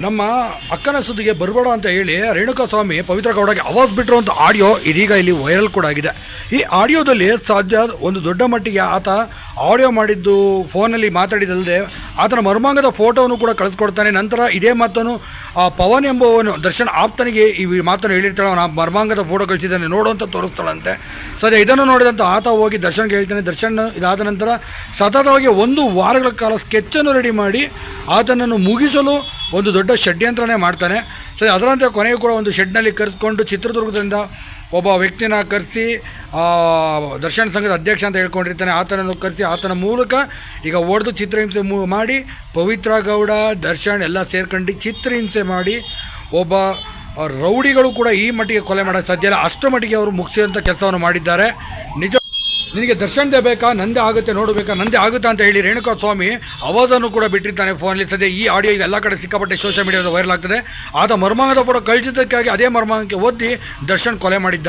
ನಮ್ಮ ಅಕ್ಕನ ಸುದ್ದಿಗೆ ಬರಬೇಡ ಅಂತ ಹೇಳಿ ರೇಣುಕಾ ಸ್ವಾಮಿ ಪವಿತ್ರ ಗೌಡಗೆ ಅವಾಜ್ ಬಿಟ್ಟರು ಅಂತ ಆಡಿಯೋ ಇದೀಗ ಇಲ್ಲಿ ವೈರಲ್ ಕೂಡ ಆಗಿದೆ. ಈ ಆಡಿಯೋದಲ್ಲಿ ಸಾಧ್ಯ ಒಂದು ದೊಡ್ಡ ಮಟ್ಟಿಗೆ ಆತ ಆಡಿಯೋ ಮಾಡಿದ್ದು ಫೋನಲ್ಲಿ ಮಾತಾಡಿದಲ್ಲದೆ ಆತನ ಮರ್ಮಾಂಗದ ಫೋಟೋವನ್ನು ಕೂಡ ಕಳಿಸ್ಕೊಡ್ತಾನೆ. ನಂತರ ಇದೇ ಮಾತನ್ನು ಪವನ್ ಎಂಬುವನು ದರ್ಶನ್ ಆಪ್ತನಿಗೆ ಈ ಮಾತನ್ನು ಹೇಳಿರ್ತಾಳೆ. ಅವನ ಮರ್ಮಾಂಗದ ಫೋಟೋ ಕಳಿಸಿದ್ದಾನೆ. ನೋಡು ಅಂತ ತೋರಿಸ್ತಾಳಂತೆ. ಸದ್ಯ ಇದನ್ನು ನೋಡಿದಂಥ ಆತ ಹೋಗಿ ದರ್ಶನ್ಗೆ ಹೇಳ್ತಾನೆ. ದರ್ಶನ್ ಇದಾದ ನಂತರ ಸತತವಾಗಿ ಒಂದು ವಾರಗಳ ಕಾಲ ಸ್ಕೆಚ್ಚನ್ನು ರೆಡಿ ಮಾಡಿ ಆತನನ್ನು ಮುಗಿಸಲು ಒಂದು ದೊಡ್ಡ ಷಡ್ಯಂತ್ರನೇ ಮಾಡ್ತಾನೆ. ಸೊ ಅದರಂತೆ ಕೊನೆಗೂ ಕೂಡ ಒಂದು ಶೆಡ್ನಲ್ಲಿ ಕರೆಸ್ಕೊಂಡು ಚಿತ್ರದುರ್ಗದಿಂದ ಒಬ್ಬ ವ್ಯಕ್ತಿನ ಕರೆಸಿ ದರ್ಶನ ಸಂಘದ ಅಧ್ಯಕ್ಷ ಅಂತ ಹೇಳ್ಕೊಂಡಿರ್ತಾನೆ. ಆತನನ್ನು ಕರೆಸಿ, ಆತನ ಮೂಲಕ ಈಗ ಓಡ್ದು ಚಿತ್ರಹಿಂಸೆ ಮಾಡಿ, ಪವಿತ್ರ ಗೌಡ, ದರ್ಶನ್ ಎಲ್ಲ ಸೇರ್ಕೊಂಡು ಚಿತ್ರಹಿಂಸೆ ಮಾಡಿ ಒಬ್ಬ ರೌಡಿಗಳು ಕೂಡ ಈ ಮಟ್ಟಿಗೆ ಕೊಲೆ ಮಾಡೋಕ್ಕೆ ಸಾಧ್ಯ ಇಲ್ಲ. ಅಷ್ಟು ಮಟ್ಟಿಗೆ ಅವರು ಮುಗಿಸಿದಂಥ ಕೆಲಸವನ್ನು ಮಾಡಿದ್ದಾರೆ. ನಿಜ ನಿನಗೆ ದರ್ಶನದೇ ಬೇಕಾ? ನಂದೇ ಆಗುತ್ತೆ ನೋಡಬೇಕಾ ನಂದೇ ಆಗುತ್ತಾ ಅಂತ ಹೇಳಿ ರೇಣುಕಾ ಸ್ವಾಮಿ ಅವಾಜನ್ನು ಕೂಡ ಬಿಟ್ಟಿರ್ತಾನೆ ಫೋನಲ್ಲಿ ಸದ್ಯ ಈ ಆಡಿಯೋ ಈಗ ಎಲ್ಲ ಕಡೆ ಸಿಕ್ಕಾಪಟ್ಟೆ ಸೋಷಿಯಲ್ ಮೀಡಿಯಾದ ವೈರಲ್ ಆಗ್ತದೆ. ಆತ ಮರ್ಮಾಂಗದ ಫೋಟೋ ಕಳಿಸಿದ್ದಕ್ಕಾಗಿ ಅದೇ ಮರ್ಮಾಂಗಕ್ಕೆ ಓದಿ ದರ್ಶನ್ ಕೊಲೆ ಮಾಡಿದ್ದಾನೆ.